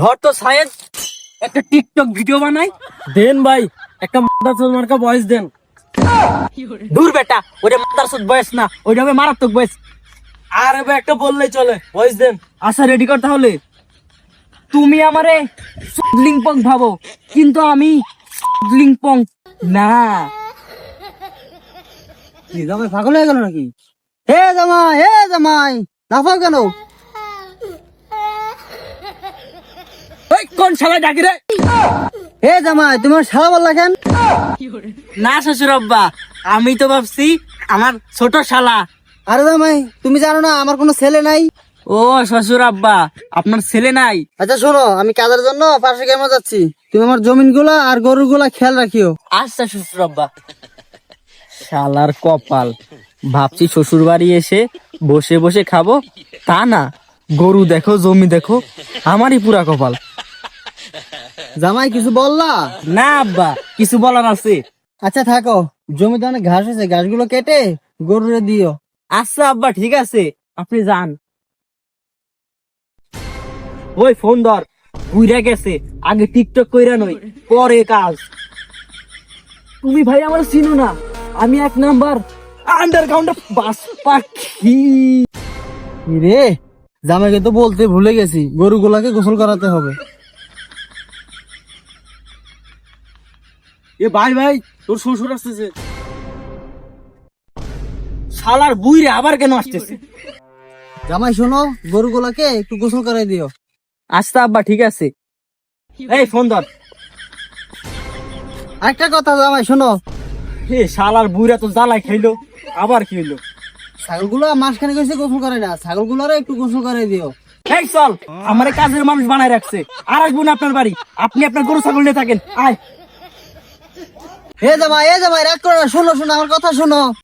ধর তো একটা টিকটক ভিডিও বানাই। দেন ভাই, একটা মার্কা বয়স দেন। দূর বেটা ওটা বয়স না, ওইটা হবে মারাত্মক বয়স। আর একটা চলে, বয়স দেন। আচ্ছা রেডি কর তাহলে। তুমি আমারে লিংপং ভাবো, কিন্তু আমি লিংপং না। কি জামাই পাগল হয়ে গেল নাকি? হে জামাই হে জামাই, লাফাও কেন ওই কোন শালা ডাকি রে? হে জামাই তোমার সারা বললা কেন? না শ্বশুর আব্বা আমি তো ভাবছি আমার ছোট শালা। আরে জামাই তুমি জানো না আমার কোনো ছেলে নাই। ও শ্বশুর আব্বা আপনার ছেলে নাই। আচ্ছা শোনো আমি কাজের জন্য পাশে কেমন যাচ্ছি? তুমি আমার জমিনগুলা আর গরুরগুলা খেয়াল রাখিও। আচ্ছা শ্বশুর আব্বা শালার কপাল ভাবছি শ্বশুর বাড়ি এসে বসে বসে খাব। তা না গরু দেখো জমি দেখো আমারই পুরা কপাল। জামাই কিছু বললা? না আব্বা কিছু বলার আছে। আচ্ছা থাকো। জমিতে অনেক ঘাস আছে ঘাসগুলো কেটে গরুরে দিও। আচ্ছা আব্বা ঠিক আছে। আপনি যান। ওই ফোন ধর বুইরা গেছে। আগে টিকটক কইরা নই পরে কাজ। তুমি ভাই আমার চিনো না। আমি এক নাম্বার আন্ডারগ্রাউন্ড বাস পাখি। রে জামাইকে তো বলতে ভুলে গেছি গরুগুলাকে গোসল করাতে হবে। এ ভাই ভাই তোর শ্বশুর আসতেছে। শালার বুইরে আবার কেন আসতেছে? জামাই শোনো গরুগুলাকে একটু গোসল করাই দিও। আচ্ছা আব্বা ঠিক আছে। এই ফোন ধর। একটা কথা জামাই শোনো। হে শালার বুইরা তো জ্বালাই খাইলো আবার কি হইল? ছাগলগুলো মাঝখানে গেছে গোসল করে না ছাগলগুলোরও একটু গোসল করাই দিও। এই চল আমার কাজের মানুষ বানায় রাখছে। আর আসব না আপনার বাড়ি। আপনি আপনার গরু ছাগল নিয়ে থাকেন। আয়। হে জামাই এ জামাই রাগ করো না শোনো শোনো আমার কথা শোনো।